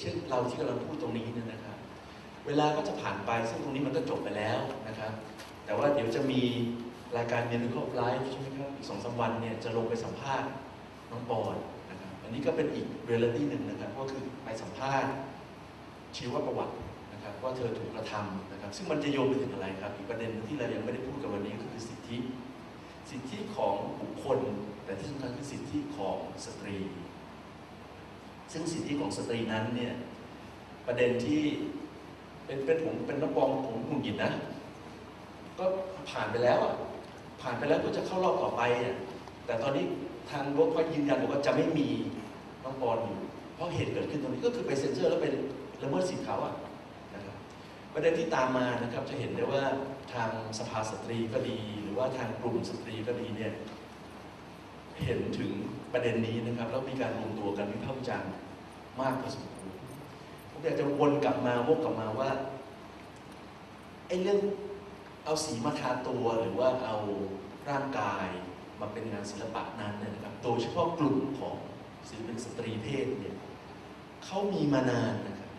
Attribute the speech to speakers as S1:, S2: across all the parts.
S1: เช่นเราที่กำลังพูดตรงนี้เนี่ยนะครับ เวลาก็จะผ่านไปซึ่งตรงนี้มันก็จบไปแล้วนะครับ แต่ว่าเดี๋ยวจะมีรายการ Miracle of Life ใช่ไหมครับอีกสองสามวันเนี่ยจะลงไปสัมภาษณ์น้องปอนนะครับอันนี้ก็เป็นอีกเรียลลิตี้หนึ่งนะครับก็คือไปสัมภาษณ์ชีวประวัตินะครับว่าเธอถูกกระทำนะครับ ซึ่งมันจะโยงไปถึงอะไรครับ อีกประเด็นที่เรายังไม่ได้พูดกันวันนี้ก็คือสิทธิ สิทธิของบุคคล แต่ที่สำคัญคือสิทธิของสตรี ซึ่งสิทธิของสตรีนั้นเนี่ยประเด็นที่เป็นเป็นผมเป็นนักบอลผมหงุดหงิดนะ ก็ผ่านไปแล้วอะผ่านไปแล้วก็จะเข้ารอบต่อไปอะแต่ตอนนี้ทางร์กพอยยืนยันบอกว่าจะไม่มีน้องบอลอยู่ เพราะเหตุเกิดขึ้นตรงนี้ก็คือไปเซ็นเซอร์แล้วเป็นละเมิดสิทธิ์เขาอะนะครับประเด็นที่ตามมานะครับจะเห็นได้ว่าทางสภาสตรีก็ดี หรือว่าทางกลุ่มสตรีก็ดีเนี่ย เห็นถึงประเด็นนี้นะครับ แล้วมีการรวมตัวกันวิพากษ์วิจารณ์มากพอสมควรผมอยากจะวนกลับมาวกกลับมาว่าไอ้เรื่องเอาสีมาทาตัวหรือว่าเอาร่างกายมาเป็นงานศิลปะนั้นเนยนะครับ โดยเฉพาะกลุ่มของศิลปินสตรีเพศเนี่ยเขามีมานานนะครับ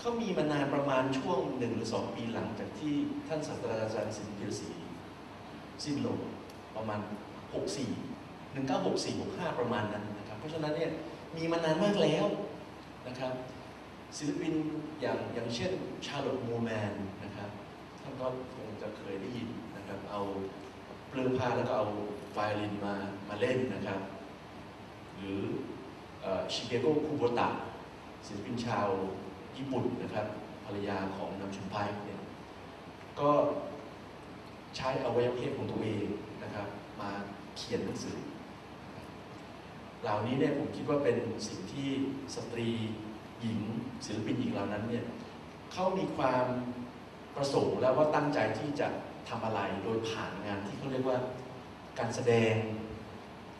S1: เขามีมานานประมาณช่วงหนึ่งหรือสองปีหลังจากที่ท่านศาสตราจารย์สินพิรศรีสิ้นลงประมาณ 64 1964 65 ประมาณนั้นนะครับ เพราะฉะนั้นเนี่ยมีมานานมากแล้วนะครับศิลปินอย่างอย่างเช่นชาร์ลอตมูแมนนะครับท่านก็คงจะเคยได้ยินนะครับเอาเปลือกผ้าแล้วก็เอาไวโอลินมามาเล่นนะครับ หรือชิเกโกคุโบตะศิลปินชาวญี่ปุ่นนะครับภรรยาของนำชุมไพเนี่ยก็ใช้อวัยวะเพศของตัวเอง เขียนหนังสือ เหล่านี้เนี่ยผมคิดว่าเป็นสิ่งที่สตรีหญิงศิลปินหญิงเหล่านั้นเนี่ยเขามีความประสงค์แล้วว่าตั้งใจที่จะทำอะไรโดยผ่านงานที่เขาเรียกว่าการแสดง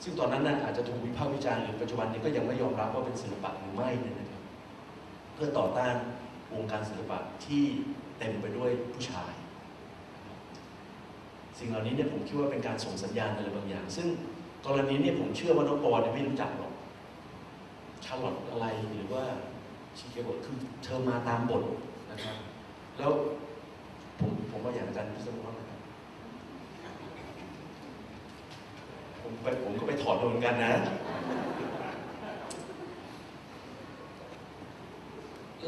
S1: ซึ่งตอนนั้นน่ะอาจจะถูกวิพากษ์วิจารณ์หรือปัจจุบันนี้ก็ยังไม่ยอมรับว่าเป็นศิลปะหรือไม่เนี่ยนะครับเพื่อต่อต้านวงการศิลปะที่เต็มไปด้วยผู้ชาย สิ่งเหล่านี้เนี่ยผมคิดว่าเป็นการส่งสัญญาณอะไรบางอย่าง ซึ่งกรณีเนี่ยผมเชื่อว่าน้องปอนไม่รู้จักหรอกชาลอตอะไรหรือว่าชิเกโกะคือเธอมาตามบทนะครับ แล้วผมผมว่าอย่างอาจารย์พิษณุว่านะครับผมไปผมก็ไปถอดมาเหมือนกันนะ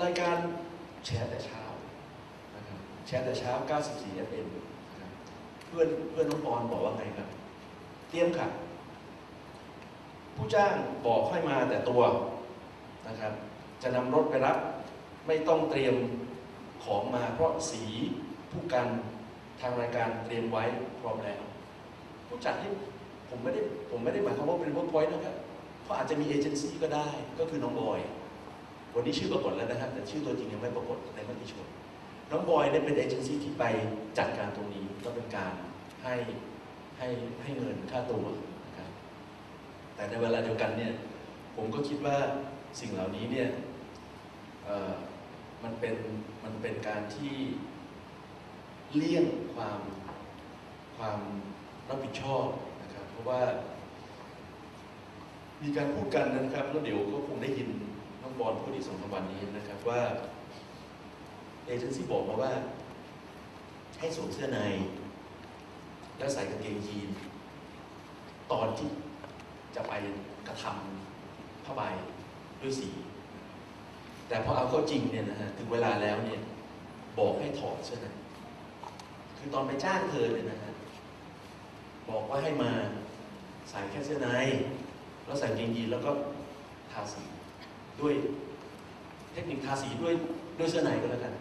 S1: รายการแชร์แต่เช้านะครับแชร์แต่เช้า 94 FM น เพื่อนเพื่อนน้องปอนบอกว่าไงครับ เตรียมค่ะ ผู้จ้างบอกให้มาแต่ตัวนะครับ จะนำรถไปรับ ไม่ต้องเตรียมของมาเพราะสีผู้กันทางรายการเตรียมไว้พร้อมแล้ว ผู้จัดที่ผมไม่ได้ผมไม่ได้หมายความว่าเป็นเวิร์กพอยต์นะครับเขาอาจจะมีเอเจนซี่ก็ได้ก็คือน้องบอย วันนี้ชื่อปรากฏแล้วนะครับ แต่ชื่อตัวจริงยังไม่ปรากฏในมติชน น้องบอยเนี่ยเป็นเอเจนซี่ที่ไปจัดการตรงนี้ก็เป็นการให้ให้ให้เงินค่าตัวนะครับแต่ในเวลาเดียวกันเนี่ยผมก็คิดว่าสิ่งเหล่านี้เนี่ยมันเป็นมันเป็นการที่เลี่ยงความความรับผิดชอบนะครับ เพราะว่า มีการพูดกันนะครับ แล้วเดี๋ยวก็คงได้ยินน้องบอลพูดอีกสองสามวันนี้นะครับว่า เอเจนซี่บอกมาว่า ให้สวมเสื้อใน แล้วใส่กางเกงยีน ตอนที่จะไปกระทำผ้าใบด้วยสี แต่พอเอาเข้าจริงเนี่ยนะฮะถึงเวลาแล้วเนี่ยบอกให้ถอดเสื้อในคือตอนไปจ้างเธอเนี่ยนะฮะบอกว่าให้มาใส่แค่เสื้อใน แล้วใส่กางเกงยีนแล้วก็ทาสีด้วยเทคนิคทาสีด้วยด้วยเสื้อในก็แล้วกัน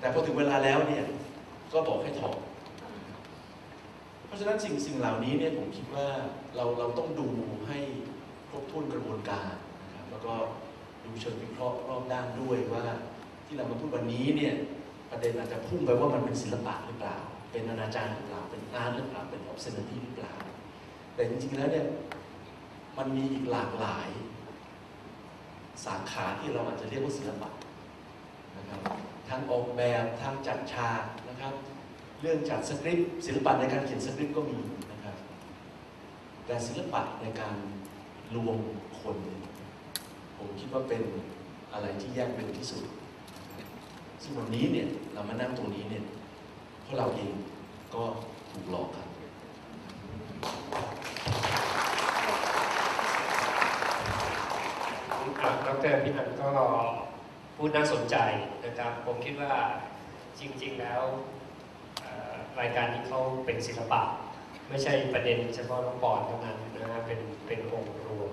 S1: แต่พอถึงเวลาแล้วเนี่ยก็บอกให้ถอดเพราะฉะนั้นสิ่งสิ่งเหล่านี้เนี่ยผมคิดว่าเราเราต้องดูให้ครบถ้วนกระบวนการนะครับแล้วก็ดูเชิงวิเคราะห์รอบด้านด้วยว่า ที่เรามาพูดวันนี้เนี่ยประเด็นอาจจะพุ่งไปว่ามันเป็นศิลปะหรือเปล่า เป็นอนาจารหรือเปล่าเป็นอาร์ตหรือเปล่าเป็นออฟเซนตี้หรือเปล่า แต่จริงๆแล้วเนี่ยมันมีอีกหลากหลาย สาขาที่เราอาจจะเรียกว่าศิลปะ งออกแบบทางจัดฉากนะครับ เรื่องจัดสคริปต์ศิลปะในการเขียนสคริปต์ก็มีนะครับ แต่ศิลปะในการรวมคน ผมคิดว่าเป็นอะไรที่ยากเป็นที่สุด ซึ่งวันนี้เนี่ยเรามานั่งตรงนี้เนี่ยเพราะเราเองก็ถูกหลอกครับ
S2: ครับดรพินันท์ก็ พูดน่าสนใจนะครับ ผมคิดว่าจริง ๆ แล้วรายการนี้เขาเป็นศิลปะ ไม่ใช่ประเด็นเฉพาะน้องปอนเท่านั้นนะฮะเป็นเป็นองค์รวม